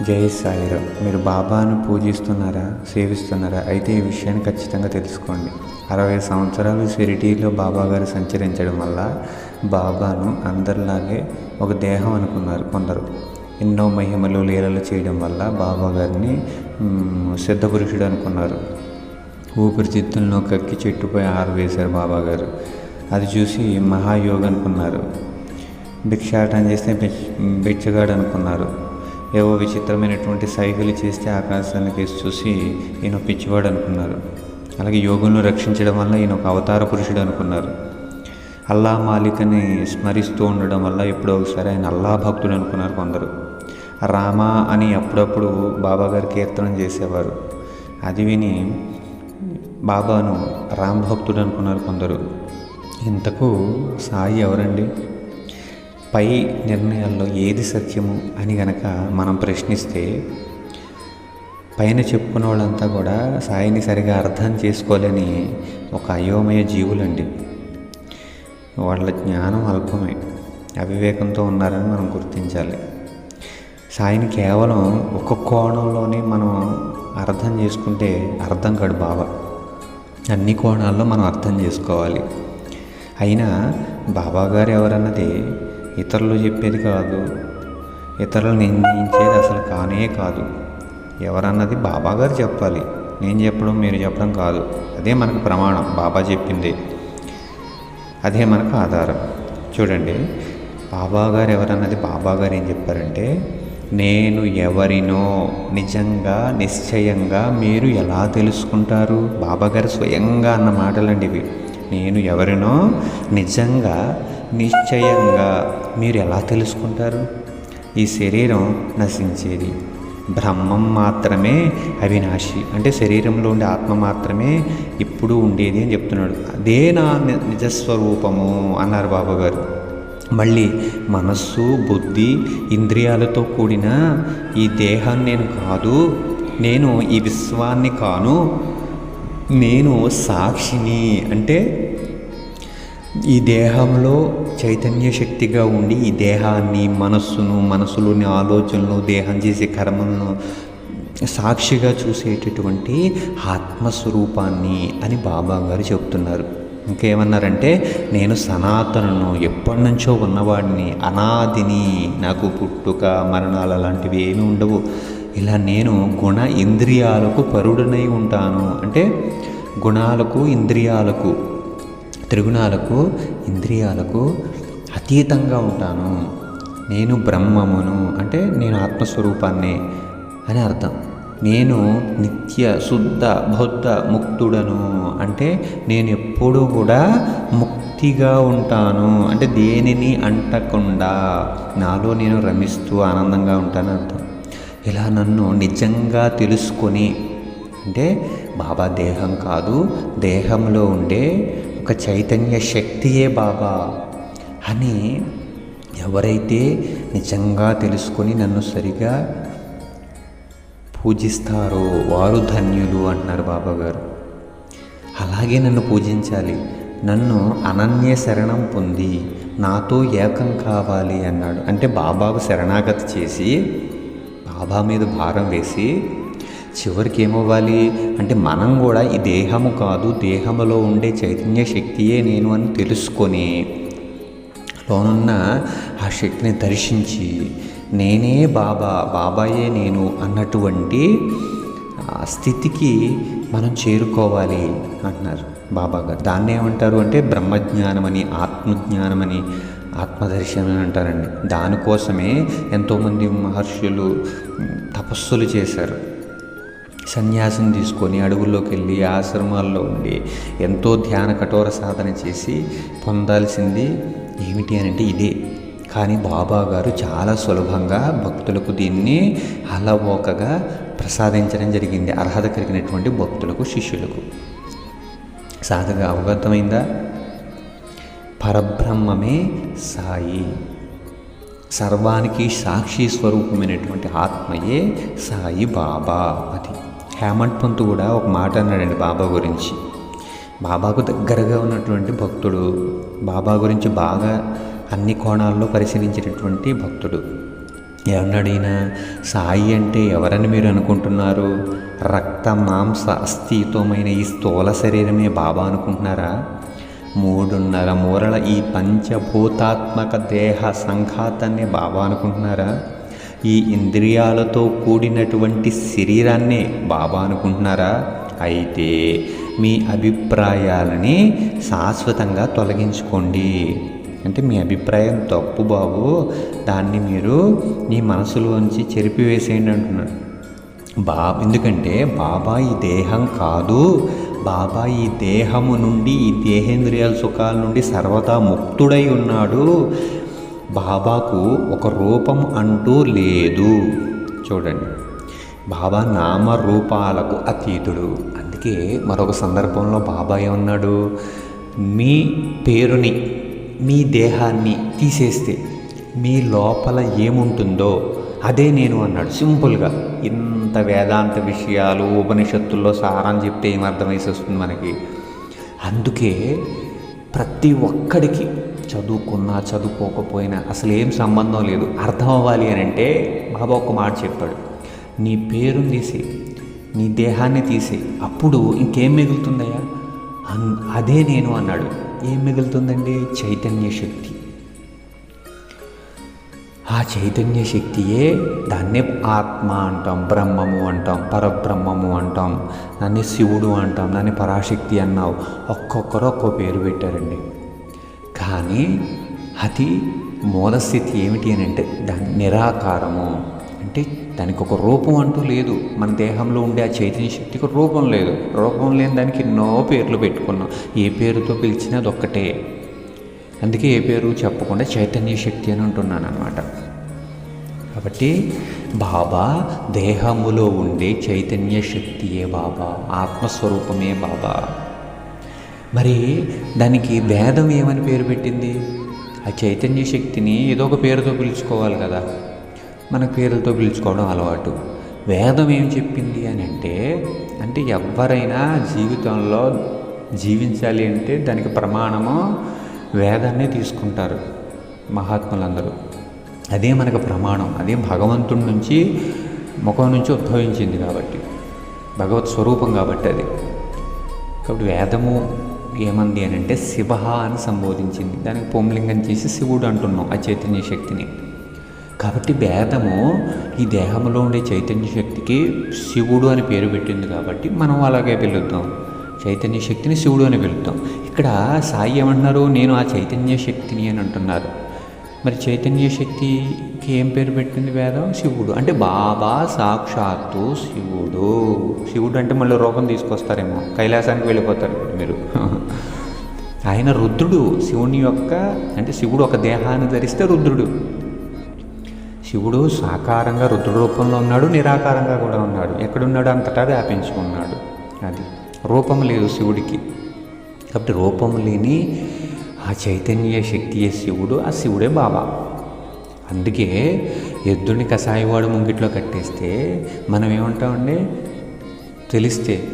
జై సాయిరామ్. మీరు బాబాను పూజిస్తున్నారా సేవిస్తున్నారా? అయితే ఈ విషయాన్ని ఖచ్చితంగా తెలుసుకోండి. అరవై సంవత్సరాలు షిరిటీలో బాబా గారు సంచరించడం వల్ల బాబాను అందరిలాగే ఒక దేహం అనుకున్నారు కొందరు. ఎన్నో మహిమలు లీలలు చేయడం వల్ల బాబా గారిని పురుషుడు సిద్ధపురుషుడు అనుకున్నారు. ఊపిరితిత్తులను కక్కి చెట్టుపై ఆరవేశారు బాబా గారు. అది చూసి మహాయోగ అనుకున్నారు. భిక్షాటం చేస్తే బిచ్చగాడు అనుకున్నారు. ఏవో విచిత్రమైనటువంటి సైకిలు చేస్తే ఆకాశానికి చూసి ఈయన పిచ్చివాడు అనుకున్నారు. అలాగే యోగులను రక్షించడం వల్ల ఈయన ఒక అవతార పురుషుడు అనుకున్నారు. అల్లా మాలికని స్మరిస్తూ ఉండడం వల్ల ఎప్పుడో ఒకసారి ఆయన అల్లా భక్తుడు అనుకున్నారు కొందరు. రామ అని అప్పుడప్పుడు బాబాగారు కీర్తనం చేసేవారు. అది విని బాబాను రామ్ భక్తుడు అనుకున్నారు కొందరు. ఇంతకు సాయి ఎవరండి? పై నిర్ణయాల్లో ఏది సత్యము అని గనక మనం ప్రశ్నిస్తే పైన చెప్పుకున్న వాళ్ళంతా కూడా సాయిని సరిగా అర్థం చేసుకోలేని ఒక అయోమయ జీవులండి. వాళ్ళ జ్ఞానం అల్పమే అవివేకంతో ఉన్నారని మనం గుర్తించాలి. సాయిని కేవలం ఒక కోణంలోనే మనం అర్థం చేసుకుంటే అర్థం కాడు బాబా అన్ని కోణాల్లో మనం అర్థం చేసుకోవాలి. అయినా బాబా గారు ఎవరన్నది ఇతరులు చెప్పేది కాదు. ఇతరులు నిర్ణయించేది అసలు కానే కాదు. ఎవరన్నది బాబా గారు చెప్పాలి. నేను చెప్పడం మీరు చెప్పడం కాదు. అదే మనకు ప్రమాణం. బాబా చెప్పింది. అదే మనకు ఆధారం. చూడండి బాబా గారు ఎవరన్నది బాబా గారు ఏం చెప్పారంటే నేను ఎవరినో నిజంగా నిశ్చయంగా మీరు ఎలా తెలుసుకుంటారు? బాబా గారు స్వయంగా అన్న మాటలండి ఇవి. నేను ఎవరినో నిజంగా నిశ్చయంగా మీరు ఎలా తెలుసుకుంటారు? ఈ శరీరం నశించేది. బ్రహ్మం మాత్రమే అవినాశి. అంటే శరీరంలో ఉండే ఆత్మ మాత్రమే ఇప్పుడు ఉండేది అని చెప్తున్నాడు. అదే నా నిజస్వరూపము అన్నారు బాబా గారు మళ్ళీ మనస్సు బుద్ధి ఇంద్రియాలతో కూడిన ఈ దేహాన్ని నేను కాదు. నేను ఈ విశ్వాన్ని కాను. నేను సాక్షిని. అంటే ఈ దేహంలో చైతన్య శక్తిగా ఉండి ఈ దేహాన్ని మనస్సును మనసులోని ఆలోచనలు దేహం చేసే కర్మలను సాక్షిగా చూసేటటువంటి ఆత్మస్వరూపాన్ని అని బాబా గారు చెప్తున్నారు. ఇంకేమన్నారంటే నేను సనాతనను ఎప్పటి నుంచో ఉన్నవాడిని అనాదిని నాకు పుట్టుక మరణాలు అలాంటివి ఏమీ ఉండవు. ఇలా నేను గుణ ఇంద్రియాలకు పరుడనై ఉంటాను. అంటే గుణాలకు ఇంద్రియాలకు త్రిగుణాలకు ఇంద్రియాలకు అతీతంగా ఉంటాను. నేను బ్రహ్మమును అంటే నేను ఆత్మస్వరూపాన్ని అని అర్థం. నేను నిత్య శుద్ధ బౌద్ధ ముక్తుడను అంటే నేను ఎప్పుడూ కూడా ముక్తిగా ఉంటాను. అంటే దేనిని అంటకుండా నాలో నేను రమిస్తూ ఆనందంగా ఉంటాను అర్థం. ఇలా నన్ను నిజంగా తెలుసుకొని అంటే బాబా దేహం కాదు దేహంలో ఉండే ఒక చైతన్య శక్తియే బాబా అని ఎవరైతే నిజంగా తెలుసుకొని నన్ను సరిగా పూజిస్తారో వారు ధన్యులు అంటున్నారు బాబా గారు. అలాగే నన్ను పూజించాలి. నన్ను అనన్య శరణం పొంది నాతో ఏకం కావాలి అన్నాడు. అంటే బాబాకు శరణాగతి చేసి బాబా మీద భారం వేసి చివరికి ఏమవ్వాలి? అంటే మనం కూడా ఈ దేహము కాదు దేహములో ఉండే చైతన్య శక్తియే నేను అని తెలుసుకొని లోనున్న ఆ శక్తిని దర్శించి నేనే బాబా బాబాయే నేను అన్నటువంటి ఆ స్థితికి మనం చేరుకోవాలి అంటున్నారు బాబా గారు. దాన్ని ఏమంటారు అంటే బ్రహ్మజ్ఞానమని ఆత్మజ్ఞానమని ఆత్మదర్శనం అని అంటారండి. దానికోసమే ఎంతోమంది మహర్షులు తపస్సులు చేశారు. సన్యాసం తీసుకొని అడవుల్లోకి వెళ్ళి ఆశ్రమాల్లో ఉండి ఎంతో ధ్యాన కఠోర సాధన చేసి పొందాల్సింది ఏమిటి అని అంటే ఇదే. కానీ బాబా గారు చాలా సులభంగా భక్తులకు దీన్ని అలవోకగా ప్రసాదించడం జరిగింది. అర్హత కలిగినటువంటి భక్తులకు శిష్యులకు. సాధగా అవగతమైందా పరబ్రహ్మమే సాయి. సర్వానికి సాక్షి స్వరూపమైనటువంటి ఆత్మయే సాయి బాబా అది. హేమంత్ పంత్ కూడా ఒక మాట అన్నాడండి బాబా గురించి. బాబాకు దగ్గరగా ఉన్నటువంటి భక్తుడు బాబా గురించి బాగా అన్ని కోణాల్లో పరిశీలించినటువంటి భక్తుడు. ఏమన్నాడు ఈయన? సాయి అంటే ఎవరని మీరు అనుకుంటున్నారు? రక్త మాంస అస్థితమైన ఈ స్థూల శరీరమే బాబా అనుకుంటున్నారా? మూడున్నర మూరల ఈ పంచభూతాత్మక దేహ సంఘాతాన్ని బాబా అనుకుంటున్నారా? ఈ ఇంద్రియాలతో కూడినటువంటి శరీరాన్నే బాబా అనుకుంటున్నారా? అయితే మీ అభిప్రాయాలని శాశ్వతంగా తొలగించుకోండి. అంటే మీ అభిప్రాయం తప్పు బాబు. దాన్ని మీరు మీ మనసులోంచి చెరిపివేసేయండి అంటున్నాడు. బా ఎందుకంటే బాబా ఈ దేహం కాదు. బాబా ఈ దేహము నుండి ఈ దేహేంద్రియాల సుఖాల నుండి సర్వదా ముక్తుడై ఉన్నాడు. బాబాకు ఒక రూపం అంటూ లేదు. చూడండి. బాబా నామరూపాలకు అతీతుడు. అందుకే మరొక సందర్భంలో బాబా ఏమన్నాడు? మీ పేరుని మీ దేహాన్ని తీసేస్తే మీ లోపల ఏముంటుందో అదే నేను అన్నాడు. సింపుల్గా. ఇంత వేదాంత విషయాలు ఉపనిషత్తుల్లో సారం చెప్తే ఏమర్థమేసి వస్తుంది మనకి? అందుకే ప్రతి ఒక్కడికి చదువుకున్నా చదువుకోకపోయినా అసలు ఏం సంబంధం లేదు. అర్థం అవ్వాలి అని అంటే బాబా ఒక మాట చెప్పాడు. నీ పేరుని తీసి నీ దేహాన్ని తీసి అప్పుడు ఇంకేం మిగులుతుందయ్యా? అన్ అదే నేను అన్నాడు. ఏం మిగులుతుందండి? చైతన్య శక్తి. ఆ చైతన్య శక్తియే దాన్నే ఆత్మ అంటాం బ్రహ్మము అంటాం పరబ్రహ్మము అంటాం దాన్ని శివుడు అంటాం దాన్ని పరాశక్తి అన్నావు. ఒక్కొక్కరు ఒక్కో పేరు పెట్టారండి. కానీ అది మూలస్థితి ఏమిటి అని అంటే దాని నిరాకారము. అంటే దానికి ఒక రూపం అంటూ లేదు. మన దేహంలో ఉండే ఆ చైతన్య శక్తికి రూపం లేదు. రూపం లేని దానికి ఎన్నో పేర్లు పెట్టుకున్నాం. ఏ పేరుతో పిలిచినా అది ఒక్కటే. అందుకే ఏ పేరు చెప్పకుండా చైతన్య శక్తి అని అంటున్నాను అనమాట కాబట్టి బాబా దేహములో ఉండే చైతన్య శక్తియే బాబా. ఆత్మస్వరూపమే బాబా. మరి దానికి భేదం ఏమని పేరు పెట్టింది? ఆ చైతన్య శక్తిని ఏదో ఒక పేరుతో పిలుచుకోవాలి కదా. మన పేర్లతో పిలుచుకోవడం అలవాటు. వేదం ఏం చెప్పింది అని అంటే అంటే ఎవరైనా జీవితంలో జీవించాలి అంటే దానికి ప్రమాణము వేదాన్ని తీసుకుంటారు మహాత్ములందరూ. అదే మనకు ప్రమాణం. అదే భగవంతుడి నుంచి ముఖం నుంచి ఉద్భవించింది కాబట్టి. భగవత్ స్వరూపం కాబట్టి అది. కాబట్టి వేదము ఏమంది అని అంటే శివ అని సంబోధించింది. దానికి పుంలింగం చేసి శివుడు అంటున్నాం ఆ చైతన్య శక్తిని. కాబట్టి భేదము ఈ దేహంలో ఉండే చైతన్య శక్తికి శివుడు అని పేరు పెట్టింది కాబట్టి మనం అలాగే పిలుద్దాం. చైతన్య శక్తిని శివుడు అని పిలుద్దాం. ఇక్కడ సాయి ఏమంటున్నారు నేను ఆ చైతన్య శక్తిని అని అంటున్నారు. మరి చైతన్య శక్తికి ఏం పేరు పెట్టింది వేదం? శివుడు. అంటే బాబా సాక్షాత్తు శివుడు. శివుడు అంటే మళ్ళీ రూపం తీసుకొస్తారేమో. కైలాసానికి వెళ్ళిపోతారు మీరు. ఆయన రుద్రుడు. శివుని యొక్క అంటే శివుడు ఒక దేహాన్ని ధరిస్తే రుద్రుడు. శివుడు సాకారంగా రుద్ర రూపంలో ఉన్నాడు నిరాకారంగా కూడా ఉన్నాడు. ఎక్కడున్నాడు అంతటా వ్యాపించుకున్నాడు. అది రూపం లేదు శివుడికి. కాబట్టి రూపం లేని ఆ చైతన్య శక్తియే శివుడు? ఆ శివుడే బాబా. అందుకే ఎద్దుని కషాయవాడు ముంగిట్లో కట్టేస్తే మనం ఏమంటామండి తెలిస్తే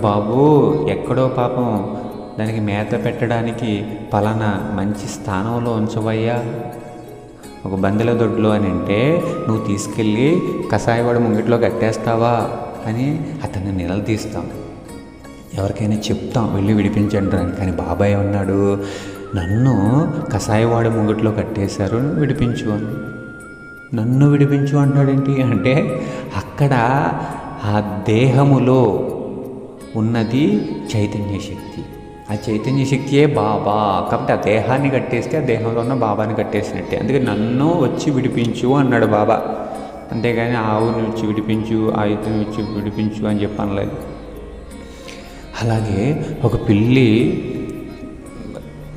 బాబు ఎక్కడో పాపం దానికి మేత పెట్టడానికి పలానా మంచి స్థానంలో ఉంచవయ్యా. ఒక బందెల దొడ్లో అని అంటే నువ్వు తీసుకెళ్ళి కషాయవాడు ముంగిట్లో కట్టేస్తావా? అని అతన్ని నిలదీస్తాం. ఎవరికైనా చెప్తాం వెళ్ళి విడిపించండి అని. కానీ బాబాయ్ ఉన్నాడు నన్ను కషాయవాడి ముంగట్లో కట్టేశారు విడిపించు అని. నన్ను విడిపించు అంటాడేంటి అంటే అక్కడ ఆ దేహములో ఉన్నది చైతన్య శక్తి. ఆ చైతన్య శక్తియే బాబా. కాబట్టి ఆ దేహాన్ని కట్టేస్తే ఆ దేహంలో ఉన్న బాబాని కట్టేసినట్టే. అందుకే నన్ను వచ్చి విడిపించు అన్నాడు బాబా. అంతేగాని ఆవుని వచ్చి విడిపించు ఆయుధం వచ్చి విడిపించు అని చెప్పనలేదు. అలాగే ఒక పిల్లి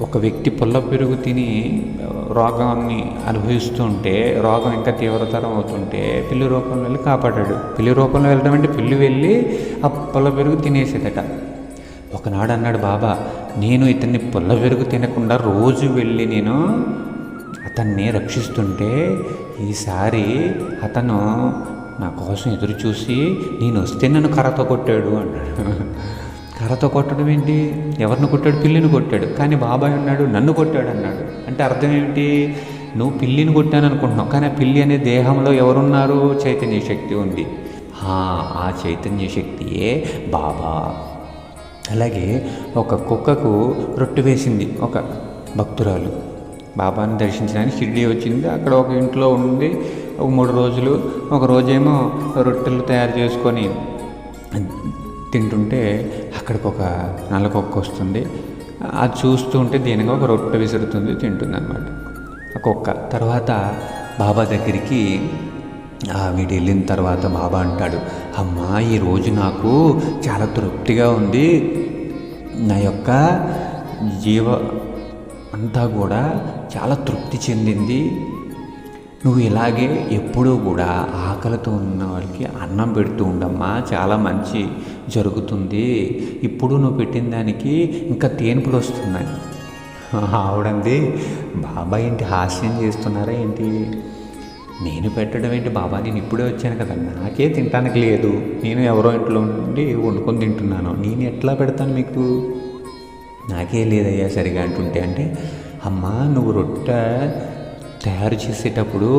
ఒక వ్యక్తి పుల్ల పెరుగు తిని రోగాన్ని అనుభవిస్తుంటే రోగం ఇంకా తీవ్రతరం అవుతుంటే పిల్లి రూపంలో వెళ్ళి కాపాడాడు. పిల్లి రూపంలో వెళ్ళడం అంటే పిల్లి వెళ్ళి ఆ పుల్ల పెరుగు తినేసేదట. ఒకనాడు అన్నాడు బాబా నేను ఇతన్ని పుల్ల పెరుగు తినకుండా రోజు వెళ్ళి నేను అతన్ని రక్షిస్తుంటే ఈసారి అతను నా కోసం ఎదురు చూసి నేను వస్తే నన్ను కర్రతో కొట్టాడు అన్నాడు. కర్రతో కొట్టడం ఏంటి? ఎవరిని కొట్టాడు? పిల్లిని కొట్టాడు. కానీ బాబాయ్ అన్నాడు నన్ను కొట్టాడు అన్నాడు. అంటే అర్థం ఏమిటి నువ్వు పిల్లిని కొట్టాను అనుకుంటున్నావు. కానీ ఆ పిల్లి అనే దేహంలో ఎవరున్నారు? చైతన్య శక్తి ఉంది. ఆ, ఆ చైతన్య శక్తియే బాబా. అలాగే ఒక కుక్కకు రొట్టె వేసింది ఒక భక్తురాలు. బాబాని దర్శించడానికి షిర్డీ వచ్చింది. అక్కడ ఒక ఇంట్లో ఉండి ఒక మూడు రోజులు. ఒక రోజేమో రొట్టెలు తయారు చేసుకొని తింటుంటే అక్కడికి ఒక నల్ల కుక్క వస్తుంది. అది చూస్తూ ఉంటే దీనిగా ఒక రొట్టె విసురుతుంది తింటుంది అనమాట ఆ కుక్క తర్వాత బాబా దగ్గరికి వీడు వెళ్ళిన తర్వాత బాబా అంటాడు అమ్మా ఈరోజు నాకు చాలా తృప్తిగా ఉంది. నా యొక్క జీవ అంతా కూడా చాలా తృప్తి చెందింది. నువ్వు ఇలాగే ఎప్పుడూ కూడా ఆకలితో ఉన్న వాళ్ళకి అన్నం పెడుతూ ఉండమ్మా చాలా మంచి జరుగుతుంది. ఇప్పుడు నువ్వు పెట్టిన దానికి ఇంకా తేనుపులు వస్తున్నాయి. ఆవిడంది బాబాయ్ ఏంటి హాస్యం చేస్తున్నారా ఏంటి? నేను పెట్టడం ఏంటి? బాబా నేను ఇప్పుడే వచ్చాను కదా. నాకే తినడానికి లేదు. నేను ఎవరో ఇంట్లో ఉండి వండుకొని తింటున్నాను. నేను ఎట్లా పెడతాను మీకు? నాకే లేదయ్యా సరిగా అంటుంటే అంటే అమ్మా నువ్వు రొట్టె తయారు చేసేటప్పుడు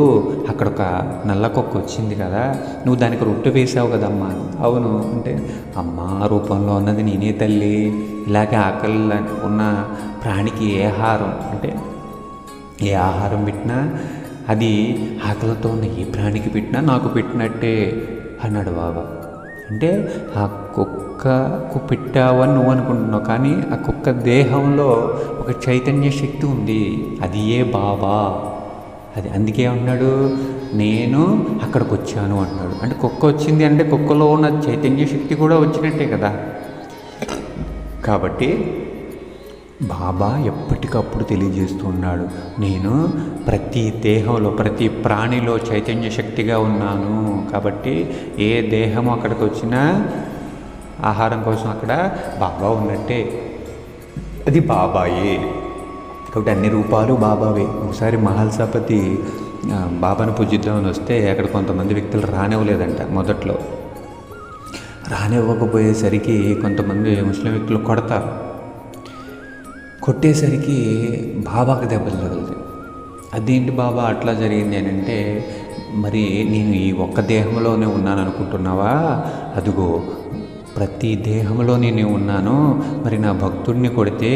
అక్కడ ఒక నల్ల కుక్క వచ్చింది కదా నువ్వు దానికి రొట్టె వేసావు కదమ్మా అవును అంటే అమ్మ రూపంలో ఉన్నది నేనే తల్లి. ఇలాగే ఆకలి ఉన్న ప్రాణికి ఏ ఆహారం? అంటే ఏ ఆహారం పెట్టినా అది ఆకలితో ఉన్న ఏ ప్రాణికి పెట్టినా నాకు పెట్టినట్టే అన్నాడు బాబా అంటే ఆ కుక్కకు పెట్టావని నువ్వు అనుకుంటున్నావు కానీ ఆ కుక్క దేహంలో ఒక చైతన్య శక్తి ఉంది. అది ఏ బాబా అది అందుకే ఉన్నాడు నేను అక్కడికి వచ్చాను అన్నాడు అంటే కుక్క వచ్చింది అంటే కుక్కలో ఉన్న చైతన్య శక్తి కూడా వచ్చినట్టే కదా. కాబట్టి బాబా ఎప్పటికప్పుడు తెలియజేస్తున్నాడు నేను ప్రతి దేహంలో ప్రతి ప్రాణిలో చైతన్య శక్తిగా ఉన్నాను. కాబట్టి ఏ దేహం అక్కడికి వచ్చినా ఆహారం కోసం అక్కడ బాబా ఉన్నట్టే. అది బాబాయే. కాబట్టి అన్ని రూపాలు బాబావే. ఒకసారి మహల్సాపతి బాబాను పూజిద్దామని వస్తే అక్కడ కొంతమంది వ్యక్తులు రానివ్వలేదంట మొదట్లో. రానివ్వకపోయేసరికి కొంతమంది ముస్లిం వ్యక్తులు కొడతారు. కొట్టేసరికి బాబాకి దెబ్బలు తగులుతాయి. అదేంటి బాబా అట్లా జరిగింది అని అంటే మరి నేను ఈ ఒక్క దేహంలోనే ఉన్నాను అనుకుంటున్నావా అదిగో ప్రతి దేహంలో నేను ఉన్నాను మరి నా భక్తుడిని కొడితే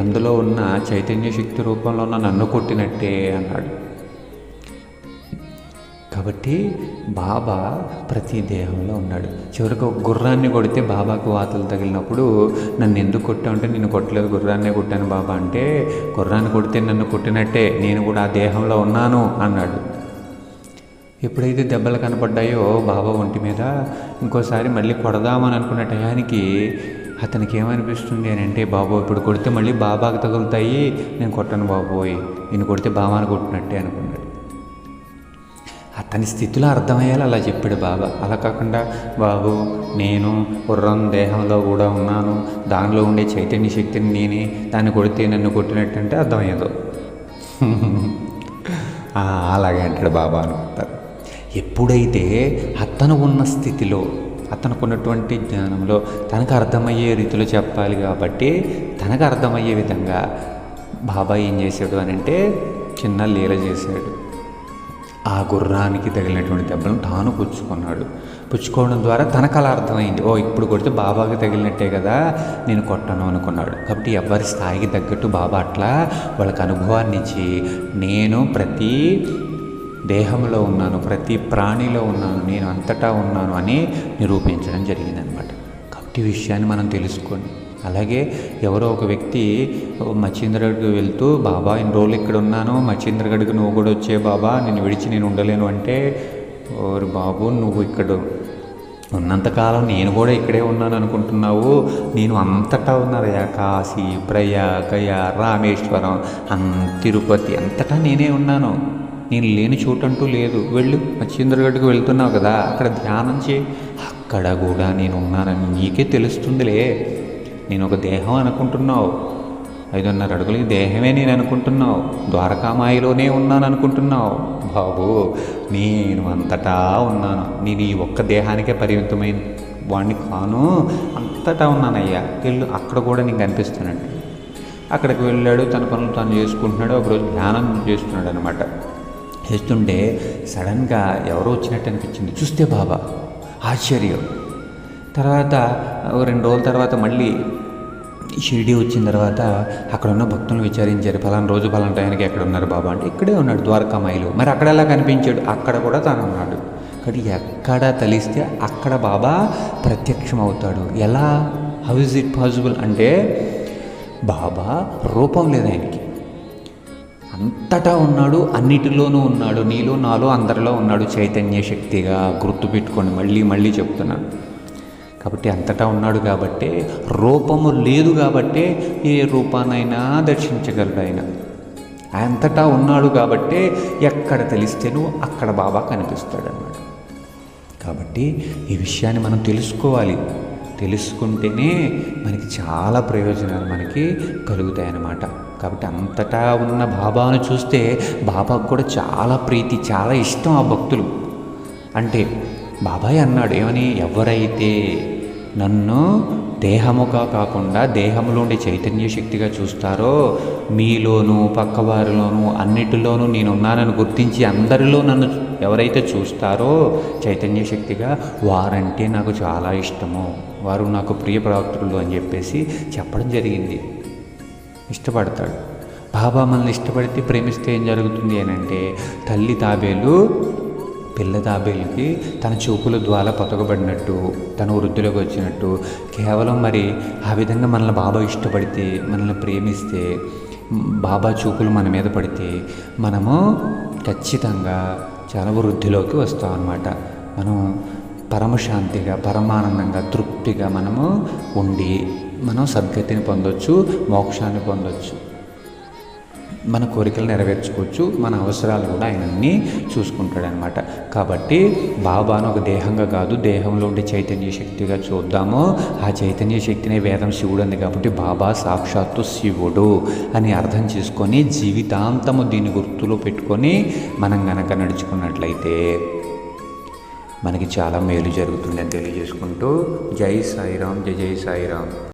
అందులో ఉన్న చైతన్య శక్తి రూపంలో ఉన్న నన్ను కొట్టినట్టే అన్నాడు. కాబట్టి బాబా ప్రతి దేహంలో ఉన్నాడు. చివరికి ఒక గుర్రాన్ని కొడితే బాబాకు వాతలు తగిలినప్పుడు నన్ను ఎందుకు కొట్టావు అంటే నేను కొట్టలేదు గుర్రాన్నే కొట్టాను బాబా అంటే గుర్రాన్ని కొడితే నన్ను కొట్టినట్టే నేను కూడా ఆ దేహంలో ఉన్నాను అన్నాడు. ఎప్పుడైతే దెబ్బలు కనపడ్డాయో బాబా ఒంటి మీద ఇంకోసారి మళ్ళీ కొడదామని అనుకున్న టయానికి అతనికి ఏమనిపిస్తుంది అని అంటే బాబు ఇప్పుడు కొడితే మళ్ళీ బాబాకి తగులుతాయి నేను కొట్టను బాబోయ్ నేను కొడితే బాబాని కొట్టినట్టే అనుకున్నాడు. అతని స్థితిలో అర్థమయ్యేలా అలా చెప్పాడు బాబా. అలా కాకుండా బాబు నేను గుర్రం దేహంలో కూడా ఉన్నాను దానిలో ఉండే చైతన్య శక్తిని నేనే దాన్ని కొడితే నన్ను కొట్టినట్టు అంటే అర్థమయ్యేదు. అలాగే అంటాడు బాబా అనుకుంటారు. ఎప్పుడైతే అతను ఉన్న స్థితిలో అతనికి ఉన్నటువంటి జ్ఞానంలో తనకు అర్థమయ్యే రీతిలో చెప్పాలి కాబట్టి తనకు అర్థమయ్యే విధంగా బాబా ఏం చేశాడు అని అంటే చిన్న లీల చేశాడు. ఆ గుర్రానికి తగిలినటువంటి దెబ్బలను తాను పుచ్చుకున్నాడు. పుచ్చుకోవడం ద్వారా తనకు అలా అర్థమైంది. ఓ ఇప్పుడు కొడితే బాబాకి తగిలినట్టే కదా నేను కొట్టను అనుకున్నాడు. కాబట్టి ఎవరి స్థాయికి తగ్గట్టు బాబా అట్లా వాళ్ళకి అనుభవాన్ని ఇచ్చి నేను ప్రతి దేహంలో ఉన్నాను ప్రతి ప్రాణిలో ఉన్నాను నేను అంతటా ఉన్నాను అని నిరూపించడం జరిగిందనమాట. కాబట్టి ఈ విషయాన్ని మనం తెలుసుకోండి. అలాగే ఎవరో ఒక వ్యక్తి మచ్చింద్రగడికి వెళ్తూ బాబా ఇన్ని రోజులు ఇక్కడ ఉన్నాను మచ్చింద్రగడికి నువ్వు కూడా వచ్చే బాబా నేను విడిచి నేను ఉండలేను అంటే ఓరి బాబు నువ్వు ఇక్కడ ఉన్నంతకాలం నేను కూడా ఇక్కడే ఉన్నాను అనుకుంటున్నావు. నేను అంతటా ఉన్నారయ్యా కాశీ ప్రయాగయ రామేశ్వరం తిరుపతి అంతటా నేనే ఉన్నాను. నేను లేని చోటంటూ లేదు. వెళ్ళు మచ్చింద్రగడ్కి వెళ్తున్నావు కదా అక్కడ ధ్యానం చే అక్కడ కూడా నేను ఉన్నానని నీకే తెలుస్తుందిలే. నేను ఒక దేహం అనుకుంటున్నావు. ఐదున్నర అడుగులు దేహమే నేను అనుకుంటున్నావు. ద్వారకామాయిలోనే ఉన్నాను అనుకుంటున్నావు బాబు నేను అంతటా ఉన్నాను. నేను ఈ ఒక్క దేహానికే పరిమితమైన వాడిని కాను. అంతటా ఉన్నానయ్యా. వెళ్ళు అక్కడ కూడా నీకు కనిపిస్తానండి. అక్కడికి వెళ్ళాడు తన పనులు తాను చేసుకుంటున్నాడు. ఒకరోజు ధ్యానం చేస్తున్నాడు అనమాట చేస్తుంటే సడన్గా ఎవరో వచ్చినట్టు అనిపించింది. చూస్తే బాబా ఆశ్చర్యం. తర్వాత రెండు రోజుల తర్వాత మళ్ళీ షిరిడి వచ్చిన తర్వాత అక్కడ ఉన్న భక్తులను విచారించారు. ఫలానా రోజు ఫలానా టైంకి ఎక్కడ ఉన్నారు బాబా అంటే ఇక్కడే ఉన్నాడు ద్వారకామాయిలో మరి అక్కడ ఎలా కనిపించాడు? అక్కడ కూడా తాను ఉన్నాడు. కానీ ఎక్కడ తలిస్తే అక్కడ బాబా ప్రత్యక్షం అవుతాడు ఎలా? హౌ ఇస్ ఇట్ పాసిబుల్ అంటే బాబా రూపం లేదు ఆయనకి. అంతటా ఉన్నాడు అన్నిటిలోనూ ఉన్నాడు నీలో నాలో అందరిలో ఉన్నాడు చైతన్య శక్తిగా గుర్తుపెట్టుకోండి మళ్ళీ మళ్ళీ చెప్తున్నాను. కాబట్టి అంతటా ఉన్నాడు కాబట్టే రూపము లేదు కాబట్టే ఏ రూపానైనా దర్శించగలడు ఆయన అంతటా ఉన్నాడు కాబట్టే ఎక్కడ తెలిస్తేనో అక్కడ బాబా కనిపిస్తాడన్నమాట. కాబట్టి ఈ విషయాన్ని మనం తెలుసుకోవాలి. తెలుసుకుంటేనే మనకి చాలా ప్రయోజనాలు మనకి కలుగుతాయన్నమాట. కాబట్టి అంతటా ఉన్న బాబాను చూస్తే బాబాకు కూడా చాలా ప్రీతి చాలా ఇష్టం ఆ భక్తులు. అంటే బాబాయ్ అన్నాడు ఏమని? ఎవరైతే నన్ను దేహముగా కాకుండా దేహంలోని చైతన్య శక్తిగా చూస్తారో మీలోనూ పక్కవారిలోనూ అన్నిటిలోనూ నేనున్నానని గుర్తించి అందరిలో నన్ను ఎవరైతే చూస్తారో చైతన్య శక్తిగా వారంటే నాకు చాలా ఇష్టము. వారు నాకు ప్రియ ప్రవక్తులు అని చెప్పేసి చెప్పడం జరిగింది. ఇష్టపడతాడు. బాబా మనల్ని ఇష్టపడితే ప్రేమిస్తే ఏం జరుగుతుంది అని అంటే తల్లి తాబేలు పిల్ల తాబేలుకి తన చూపుల ద్వారా పతకబడినట్టు తన వృద్ధిలోకి వచ్చినట్టు కేవలం మరి ఆ విధంగా మనల్ని బాబా ఇష్టపడితే మనల్ని ప్రేమిస్తే బాబా చూపులు మన మీద పడితే మనము ఖచ్చితంగా చాలా వృద్ధిలోకి వస్తాం అన్నమాట. మనం పరమశాంతిగా పరమానందంగా తృప్తిగా మనము ఉండి మనం సద్గతిని పొందొచ్చు మోక్షాన్ని పొందొచ్చు. మన కోరికలు నెరవేర్చుకోవచ్చు మన అవసరాలు కూడా ఆయన అన్నీ చూసుకుంటాడనమాట. కాబట్టి బాబాను ఒక దేహంగా కాదు దేహంలో ఉండే చైతన్య శక్తిగా చూద్దాము. ఆ చైతన్య శక్తినే వేదం శివుడు అంది కాబట్టి బాబా సాక్షాత్తు శివుడు అని అర్థం చేసుకొని జీవితాంతము దీన్ని గుర్తులో పెట్టుకొని మనం గనక నడుచుకున్నట్లయితే మనకి చాలా మేలు జరుగుతుందని తెలియజేసుకుంటూ జై సాయిరామ్ జై జై సాయిరామ్.